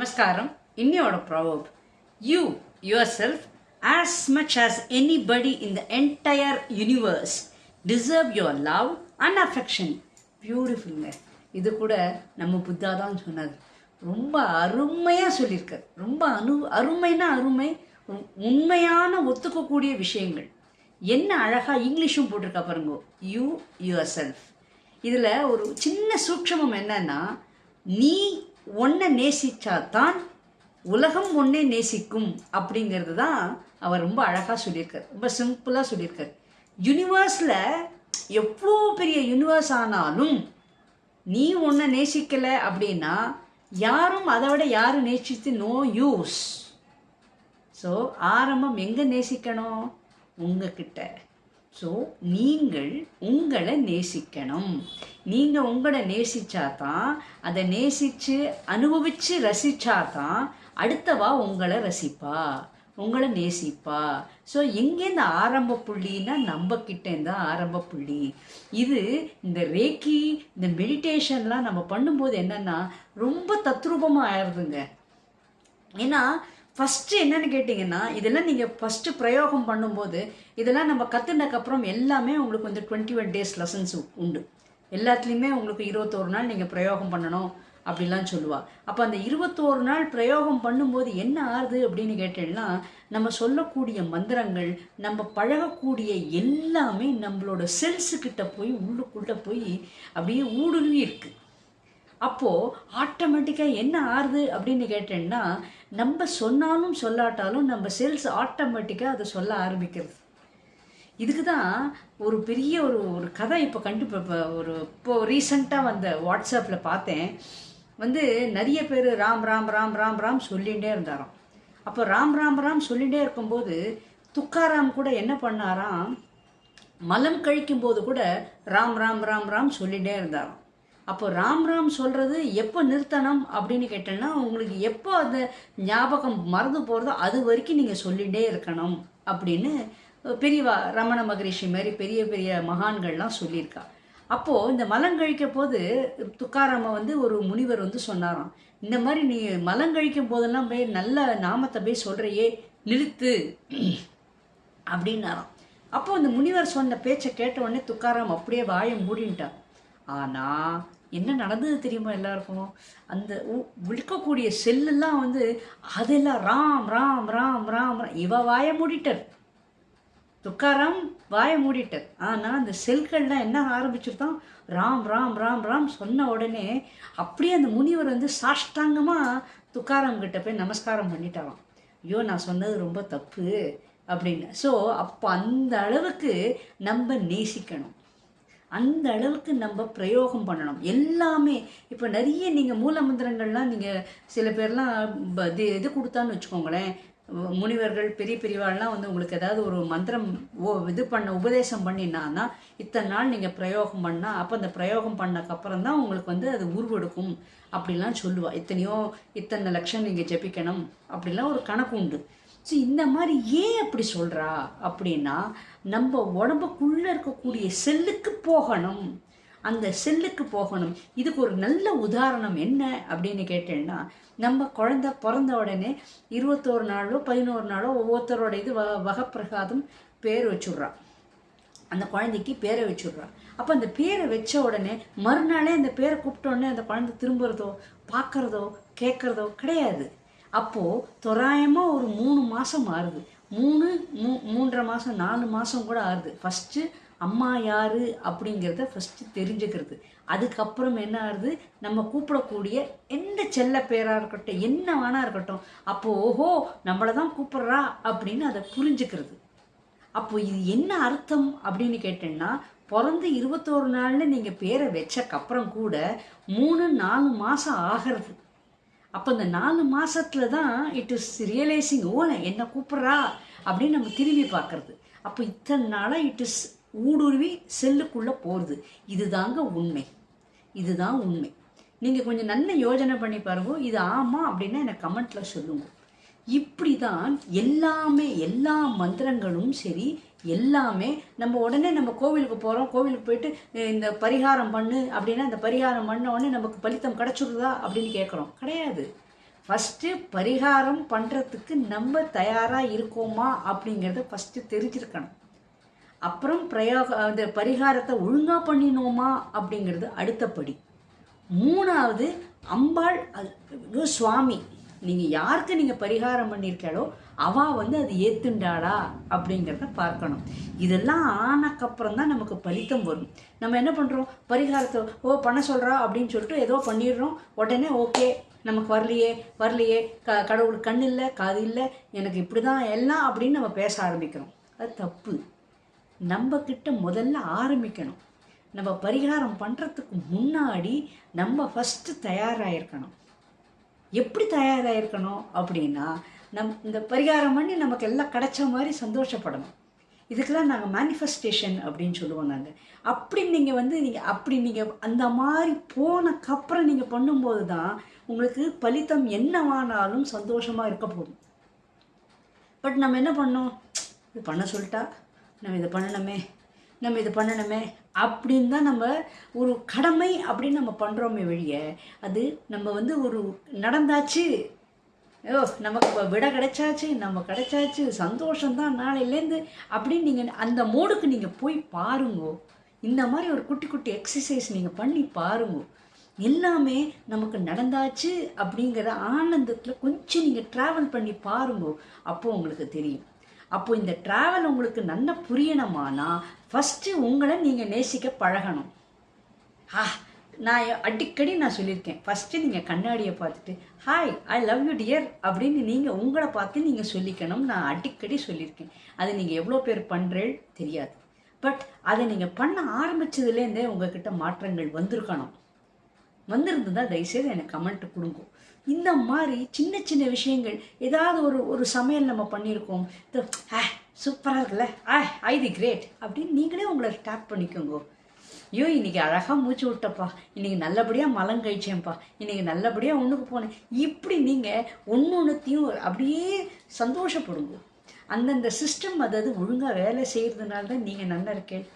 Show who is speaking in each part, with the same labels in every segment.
Speaker 1: நமஸ்காரம் இன்னையோட proverb you yourself as much as anybody in the entire universe deserve your love and affection பியூட்டிஃபுல்ங்க இது கூட நம்ம புத்தா தான் சொன்னது ரொம்ப அருமையாக சொல்லியிருக்கார். ரொம்ப அனு அருமைனா அருமை உண்மையான ஒத்துக்கக்கூடிய விஷயங்கள். என்ன அழகாக இங்கிலீஷும் போட்டிருக்கா பாருங்க. யூ யுவர் செல்ஃப் இதில் ஒரு சின்ன சூட்சமம் என்னன்னா நீ ஒன்றை நேசிச்சாதான் உலகம் ஒன்றே நேசிக்கும் அப்படிங்கிறது தான் அவர் ரொம்ப அழகாக சொல்லியிருக்கார். ரொம்ப சிம்பிளாக சொல்லியிருக்கார். யூனிவர்ஸில் எவ்வளோ பெரிய யூனிவர்ஸ் ஆனாலும் நீ ஒன்றை நேசிக்கலை அப்படின்னா யாரும் அதை விட யாரும் நேசித்து நோ யூஸ் ஸோ ஆரம்பம் எங்கே நேசிக்கணும்? உங்ககிட்ட. ஸோ நீங்கள் உங்களை நேசிக்கணும். நீங்கள் உங்களை நேசித்தா தான் அதை நேசித்து அனுபவித்து ரசித்தா தான் அடுத்தவா உங்களை ரசிப்பா உங்களை நேசிப்பா. ஸோ எங்கேருந்து ஆரம்ப புள்ளின்னா நம்ம கிட்டேருந்து தான் ஆரம்ப புள்ளி. இது இந்த ரேக்கி இந்த மெடிடேஷன்லாம் நம்ம பண்ணும்போது என்னென்னா ரொம்ப தத்ரூபமாக ஆயிடுதுங்க. ஏன்னா ஃபஸ்ட்டு என்னன்னு கேட்டிங்கன்னா இதெல்லாம் நீங்கள் ஃபஸ்ட்டு பிரயோகம் பண்ணும்போது இதெல்லாம் நம்ம கற்றுனக்கப்புறம் எல்லாமே உங்களுக்கு வந்து டுவெண்ட்டி ஒன் டேஸ் லெசன்ஸ் உண்டு. எல்லாத்துலேயுமே உங்களுக்கு இருபத்தோரு நாள் நீங்கள் பிரயோகம் பண்ணணும் அப்படிலாம் சொல்லுவாள் அப்போ அந்த இருபத்தோரு நாள் பிரயோகம் பண்ணும்போது என்ன ஆகுது அப்படின்னு கேட்டேன்னா நம்ம சொல்லக்கூடிய மந்திரங்கள் நம்ம பழகக்கூடிய எல்லாமே நம்மளோட செல்ஸுக்கிட்ட போய் உள்ளுக்குள்ளே போய் அப்படியே ஊடுருவி இருக்குது அப்போது ஆட்டோமேட்டிக்காக என்ன ஆறுது அப்படின்னு கேட்டேன்னா நம்ம சொன்னாலும் சொல்லாட்டாலும் நம்ம சேல்ஸ் ஆட்டோமேட்டிக்காக அதை சொல்ல ஆரம்பிக்கிறது. இதுக்கு தான் ஒரு பெரிய ஒரு ஒரு கதை இப்போ கண்டு ஒரு இப்போ ரீசண்டாக வந்த வாட்ஸ்அப்பில் பார்த்தேன். வந்து நிறைய பேர் ராம் ராம் ராம் ராம் ராம் சொல்லிகிட்டே இருந்தாராம். அப்போ ராம் ராம் ராம் சொல்லிகிட்டே இருக்கும்போது துக்காராம் கூட என்ன பண்ணாராம்? மலம் கழிக்கும் போது கூட ராம் ராம் ராம் ராம் சொல்லிகிட்டே இருந்தாராம். அப்போ ராம் ராம் சொல்கிறது எப்போ நிறுத்தணும் அப்படின்னு கேட்டேன்னா உங்களுக்கு எப்போ அந்த ஞாபகம் மறந்து போகிறதோ அது வரைக்கும் நீங்கள் சொல்லிகிட்டே இருக்கணும் அப்படின்னு பெரியவா ரமண மகரிஷி மாதிரி பெரிய பெரிய மகான்கள்லாம் சொல்லியிருக்கா. அப்போது இந்த மலம் கழிக்க போது துக்காராம வந்து ஒரு முனிவர் வந்து சொன்னாராம் இந்த மாதிரி நீ மலம் கழிக்கும் போதெல்லாம் போய் நல்ல நாமத்தை போய் சொல்கிறையே நிறுத்து அப்படின்னாராம். அப்போ அந்த முனிவர் சொன்ன பேச்சை கேட்ட உடனே துக்காராம் அப்படியே வாயை மூடின்ட்டான் ஆனால் என்ன நடந்தது தெரியுமா எல்லாருக்கும்? அந்த விழுக்கக்கூடிய செல்லெல்லாம் வந்து அதெல்லாம் ராம் ராம் ராம் ராம் ராம். இவ வாயை மூடிட்டார். துக்காராம் வாயை மூடிட்டார். ஆனால் அந்த செல்கள்லாம் என்ன ஆரம்பிச்சிருந்தான் ராம் ராம் ராம் ராம் சொன்ன உடனே அப்படியே அந்த முனிவர் வந்து சாஷ்டாங்கமாக துக்காராம் கிட்ட போய் நமஸ்காரம் பண்ணிட்டாராம். ஐயோ நான் சொன்னது ரொம்ப தப்பு அப்படின்னு. ஸோ அப்போ அந்த அளவுக்கு நம்ம நேசிக்கணும். அந்த அளவுக்கு நம்ம பிரயோகம் பண்ணணும். எல்லாமே இப்போ நிறைய நீங்கள் மூலமந்திரங்கள்லாம் நீங்கள் சில பேர்லாம் ப- இது இது கொடுத்தான்னு வச்சுக்கோங்களேன். முனிவர்கள் பெரிய பெரியவாள்லாம் வந்து உங்களுக்கு ஏதாவது ஒரு மந்திரம் ஓ இது பண்ண உபதேசம் பண்ணினான்னா இத்தனை நாள் நீங்கள் பிரயோகம் பண்ணால் அப்போ அந்த பிரயோகம் பண்ணக்கப்புறம் தான் உங்களுக்கு வந்து அது உருவெடுக்கும். அப்படிலாம் சொல்லுவா. இத்தனையோ இத்தனை லட்சம் நீங்கள் ஜெபிக்கணும். அப்படிலாம் ஒரு கணக்கு உண்டு. ஸோ இந்த மாதிரி ஏன் அப்படி சொல்கிறா அப்படின்னா நம்ம உடம்புக்குள்ளே இருக்கக்கூடிய செல்லுக்கு போகணும். அந்த செல்லுக்கு போகணும். இதுக்கு ஒரு நல்ல உதாரணம் என்ன அப்படின்னு கேட்டேன்னா நம்ம குழந்த பிறந்த உடனே இருபத்தோரு நாளோ பதினோரு நாளோ ஒவ்வொருத்தரோட இது வ வகப்பிரகாதம் பேர் வச்சுட்றான் அந்த குழந்தைக்கு பேரை வச்சுட்றான் அப்போ அந்த பேரை வச்ச உடனே மறுநாளே அந்த பேரை கூப்பிட்டோடனே அந்த குழந்தை திரும்புறதோ பார்க்குறதோ கேட்குறதோ கிடையாது. அப்போது தோராயமாக ஒரு மூணு மாதம் ஆறுது. மூணு மூ மூன்றரை மாதம் நாலு மாதம் கூட ஆறுது. ஃபஸ்ட்டு அம்மா யார் அப்படிங்கிறத ஃபஸ்ட்டு தெரிஞ்சுக்கிறது. அதுக்கப்புறம் என்ன ஆகுது நம்ம கூப்பிடக்கூடிய எந்த செல்ல பேராக இருக்கட்டும் என்ன வேணா இருக்கட்டும் அப்போது ஓஹோ நம்மளை தான் கூப்பிட்றா அப்படின்னு அதை புரிஞ்சுக்கிறது. அப்போ இது என்ன அர்த்தம் அப்படின்னு கேட்டேன்னா பிறந்து இருபத்தோரு நாளில் நீங்கள் பேரை வச்சக்கப்புறம் கூட மூணு நாலு மாதம் ஆகிறது. அப்போ இந்த நாலு மாதத்தில் தான் இட் இஸ் ரியலைசிங் ஓ என்னை கூப்பிட்றா? அப்படின்னு நம்ம திரும்பி பார்க்குறது. அப்போ இத்தனை நாளாக இட் இஸ் ஊடுருவி செல்லுக்குள்ளே போகிறது இதுதாங்க உண்மை. இதுதான் உண்மை. நீங்கள் கொஞ்சம் நல்ல யோஜனை பண்ணி பாருங்க. இது ஆமாம் அப்படின்னா எனக்கு கமெண்ட்டில் சொல்லுங்க. இப்படி தான் எல்லாமே எல்லா மந்திரங்களும் சரி எல்லாமே நம்ம உடனே நம்ம கோவிலுக்கு போகிறோம் கோவிலுக்கு போயிட்டு இந்த பரிகாரம் பண்ணு. அப்படின்னா இந்த பரிகாரம் பண்ண உடனே நமக்கு பலித்தம் கிடச்சிருதா அப்படின்னு கேட்குறோம். கிடையாது. ஃபஸ்ட்டு பரிகாரம் பண்ணுறதுக்கு நம்ம தயாராக இருக்கோமா அப்படிங்கிறத ஃபஸ்ட்டு தெரிஞ்சிருக்கணும். அப்புறம் பிரயோக அந்த பரிகாரத்தை ஒழுங்காக பண்ணினோமா அப்படிங்கிறது அடுத்தபடி மூணாவது அம்பாள் சுவாமி நீங்கள் யாருக்கு நீங்கள் பரிகாரம் பண்ணியிருக்காளோ அவா வந்து அது ஏத்துண்டாளா அப்படிங்கிறத பார்க்கணும். இதெல்லாம் ஆனக்கப்புறம் தான் நமக்கு பலித்தம் வரும். நம்ம என்ன பண்ணுறோம் பரிகாரத்தை ஓ பண்ண சொல்கிறா அப்படின்னு சொல்லிட்டு ஏதோ பண்ணிடுறோம். உடனே ஓகே நமக்கு வரலையே வரலையே. க கடவுள் கண் இல்லை காது இல்லை. எனக்கு இப்படி தான் எல்லாம் அப்படின்னு நம்ம பேச ஆரம்பிக்கிறோம். அது தப்பு. நம்ம கிட்ட முதல்ல ஆரம்பிக்கணும். நம்ம பரிகாரம் பண்ணுறதுக்கு முன்னாடி நம்ம ஃபஸ்ட்டு தயாராகிருக்கணும் எப்படி தயாராகிருக்கணும் அப்படின்னா நம் இந்த பரிகாரம் பண்ணி நமக்கு எல்லாம் கிடைச்ச மாதிரி சந்தோஷப்படணும். இதுக்கெல்லாம் நாங்கள் மேனிஃபெஸ்டேஷன் அப்படின்னு சொல்லுவோம் நாங்கள் அப்படி நீங்கள் வந்து நீங்கள் அப்படி நீங்கள் அந்த மாதிரி போனக்கப்புறம் நீங்கள் பண்ணும்போது தான் உங்களுக்கு பலித்தம் என்னவானாலும் சந்தோஷமாக இருக்க போதும் பட் நம்ம என்ன பண்ணோம்? இது பண்ண சொல்லிட்டா. நம்ம இதை பண்ணணுமே. நம்ம இது பண்ணணுமே. அப்படின்னு தான் நம்ம ஒரு கடமை அப்படின்னு நம்ம பண்ணுறோமே வழிய அது நம்ம வந்து ஒரு நடந்தாச்சு ஓ நமக்கு இப்போ விட கிடைச்சாச்சு நம்ம கிடைச்சாச்சு சந்தோஷம்தான் நாளையிலேருந்து அப்படின்னு நீங்கள் அந்த மோடுக்கு நீங்கள் போய் பாருங்கோ. இந்த மாதிரி ஒரு குட்டி குட்டி எக்ஸசைஸ் நீங்கள் பண்ணி பாருங்கோ. எல்லாமே நமக்கு நடந்தாச்சு அப்படிங்கிற ஆனந்தத்தில் கொஞ்சம் நீங்கள் ட்ராவல் பண்ணி பாருங்கோ. அப்போ உங்களுக்கு தெரியும். அப்போ இந்த ட்ராவல் உங்களுக்கு நல்லா புரியணுமானா ஃபஸ்ட்டு உங்களை நீங்கள் நேசிக்க பழகணும். ஆ நான் அடிக்கடி நான் சொல்லியிருக்கேன். ஃபஸ்ட்டு நீங்கள் கண்ணாடியை பார்த்துட்டு hi I love you dear அப்படின்னு நீங்கள் உங்களை பார்த்து நீங்கள் சொல்லிக்கணும் நான் அடிக்கடி சொல்லியிருக்கேன். அது நீங்கள் எவ்வளோ பேர் பண்ணுறேள் தெரியாது. பட் அதை நீங்கள் பண்ண ஆரம்பிச்சதுலேருந்தே உங்ககிட்ட மாற்றங்கள் வந்திருக்கணும். வந்திருந்ததா தயவுசெய்து எனக்கு கமெண்ட் கொடுங்க. இந்த மாதிரி சின்ன சின்ன விஷயங்கள் ஏதாவது ஒரு ஒரு சமையல் நம்ம பண்ணியிருக்கோம். ஆ சூப்பராக இருக்குல்ல. ஆ ஐ கிரேட் அப்படின்னு நீங்களே உங்களை டேப் பண்ணிக்கோங்க. ஐயோ இன்னைக்கு அழகாக மூச்சு விட்டப்பா. இன்னைக்கு நல்லபடியாக மலம் கழிச்சேன்ப்பா. இன்னைக்கு நல்லபடியாக ஒன்றுக்கு போனேன். இப்படி நீங்கள் ஒன்று ஒன்றுத்தையும் அப்படியே சந்தோஷப்படுங்க. அந்தந்த சிஸ்டம் அதாவது ஒழுங்காக வேலை செய்கிறதுனால தான் நீங்கள் நல்லா இருக்கேன்.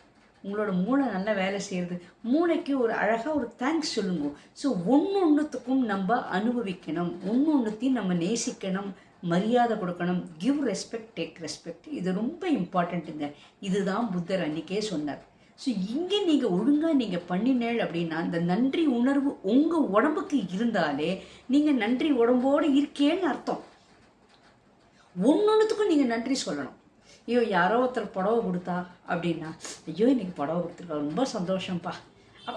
Speaker 1: உங்களோட மூளை நல்லா வேலை செய்கிறது மூளைக்கு ஒரு அழகாக ஒரு தேங்க்ஸ் சொல்லுங்க. ஸோ ஒன்று ஒன்றுத்துக்கும் நம்ம அனுபவிக்கணும். ஒன்று ஒன்றுத்தையும் நம்ம நேசிக்கணும். மரியாதை கொடுக்கணும். கிவ் ரெஸ்பெக்ட் டேக் ரெஸ்பெக்ட் இது ரொம்ப இம்பார்ட்டண்ட்டுங்க இதுதான் புத்தர் அன்றைக்கே சொன்னார். ஸோ இங்கே நீங்கள் ஒழுங்காக நீங்கள் பண்ணினேள் அப்படின்னா இந்த நன்றி உணர்வு உங்கள் உடம்புக்கு இருந்தாலே நீங்கள் நன்றி உடம்போடு இருக்கேன்னு அர்த்தம். ஒன்னொன்றுத்துக்கும் நீங்கள் நன்றி சொல்லணும். ஐயோ யாரோ ஒருத்தர் புடவை கொடுத்தா அப்படின்னா ஐயோ இன்னைக்கு புடவை கொடுத்துருக்கா ரொம்ப சந்தோஷம்ப்பா.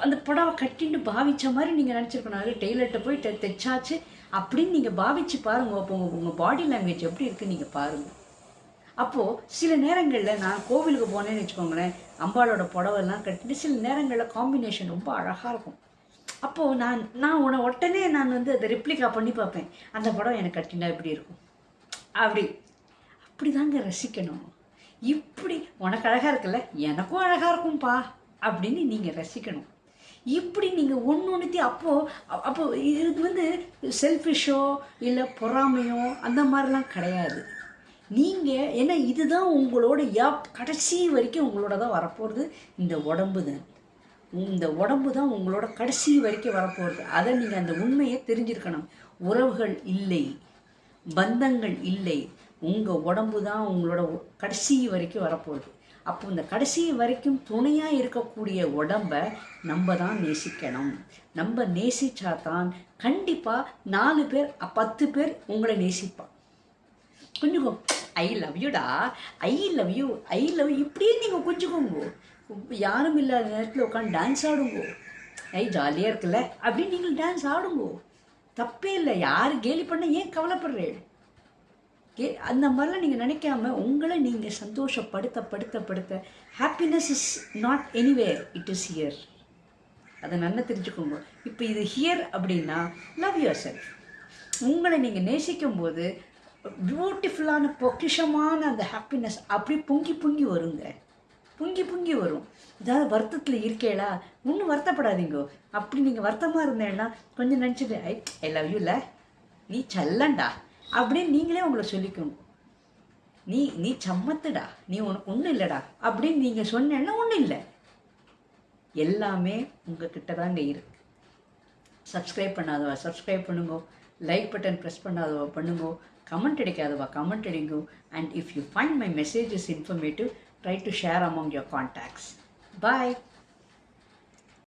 Speaker 1: அந்த புடவை கட்டின்னு பாவிச்ச மாதிரி நீங்கள் நினச்சிருக்கணும். அது டெய்லர்கிட்ட போய் தைச்சாச்சு அப்படின்னு நீங்கள் பாவிச்சு பாருங்க. அப்போ உங்கள் உங்கள் பாடி லாங்குவேஜ் எப்படி இருக்குன்னு நீங்கள் பாருங்கள் அப்போது சில நேரங்களில் நான் கோவிலுக்கு போனேன்னு வச்சுக்கோங்களேன் அம்பாளோட புடவெல்லாம் கட்டிட்டு சில நேரங்களில் காம்பினேஷன் ரொம்ப அழகாக இருக்கும். அப்போது நான் நான் உன உடனே நான் வந்து அதை ரெப்ளிகா பண்ணி பார்ப்பேன். அந்த படம் எனக்கு கட்டினா எப்படி இருக்கும்? அப்படி. அப்படிதாங்க ரசிக்கணும். இப்படி உனக்கு அழகாக இருக்குல்ல எனக்கும் அழகாக இருக்கும்ப்பா அப்படின்னு நீங்கள் ரசிக்கணும். இப்படி நீங்கள் ஒன்று ஒன்றுத்தையும் அப்போது அப்போது இது வந்து செல்ஃபிஷோ இல்லை பொறாமையோ அந்த மாதிரிலாம் கிடையாது. நீங்கள் ஏன்னா இதுதான் உங்களோட யாப் கடைசி வரைக்கும் உங்களோட தான் வரப்போகிறது இந்த உடம்பு தான். இந்த உடம்பு தான் உங்களோட கடைசி வரைக்கும் வரப்போகிறது அதை நீங்கள் அந்த உண்மையை தெரிஞ்சிருக்கணும். உறவுகள் இல்லை. பந்தங்கள் இல்லை. உங்கள் உடம்பு தான் உங்களோட உ- கடைசி வரைக்கும் வரப்போகுது. அப்போ இந்த கடைசி வரைக்கும் துணையாக இருக்கக்கூடிய உடம்பை நம்ம தான் நேசிக்கணும். நம்ம நேசித்தா தான் கண்டிப்பாக நாலு பேர் பத்து பேர் உங்களை நேசிப்பான் கொஞ்சம் I love யூடா I love you I love இப்படியே நீங்கள் கொஞ்சிக்கோங்க. யாரும் இல்லாத நேரத்தில் உட்காந்து டான்ஸ் ஆடுங்க. ஐ ஜாலியாக இருக்குல்ல? அப்படின்னு நீங்கள் டான்ஸ் ஆடுங்க. தப்பே இல்லை. யார் கேலி பண்ண ஏன் கவலைப்படுறேன் கே அந்த மாதிரிலாம் நீங்கள் நினைக்காம உங்களை நீங்கள் சந்தோஷப்படுத்த படுத்த படுத்த happiness is not anywhere it is here அதை நல்லா தெரிஞ்சுக்கோங்க. இப்போ இது ஹியர் அப்படின்னா லவ் யுவர் செல்ஃப் உங்களை நீங்கள் நேசிக்கும் போது பியூட்டிஃபுல்லான பொக்கிஷமான அந்த ஹாப்பினஸ் அப்படி பொங்கி பொங்கி வருங்க. பொங்கி பொங்கி வரும். ஏதாவது வருத்தத்தில் இருக்கேளா ஒன்றும் வருத்தப்படாதீங்கோ. அப்படி நீங்கள் வருத்தமாக இருந்தேன்னா கொஞ்சம் நினச்சிட்டு ஐ ஐ லவ் யூ நீ செல்லண்டா. அப்படின்னு நீங்களே உங்களை சொல்லிக்கணும். நீ நீ சம்மத்துடா. நீ உனக்கு ஒன்றும் இல்லைடா. அப்படின்னு நீங்கள் சொன்னேன்னா ஒன்றும் இல்லை. எல்லாமே உங்ககிட்ட தாங்க இருக்கு. சப்ஸ்கிரைப் பண்ணாதவா சப்ஸ்கிரைப் பண்ணுங்க. லைக் பட்டன் ப்ரெஸ் பண்ணாதவா பண்ணுங்கோ. கமெண்ட் அடிக்காதவா comment அடிங்கோ and if you find my messages informative try to share among your contacts bye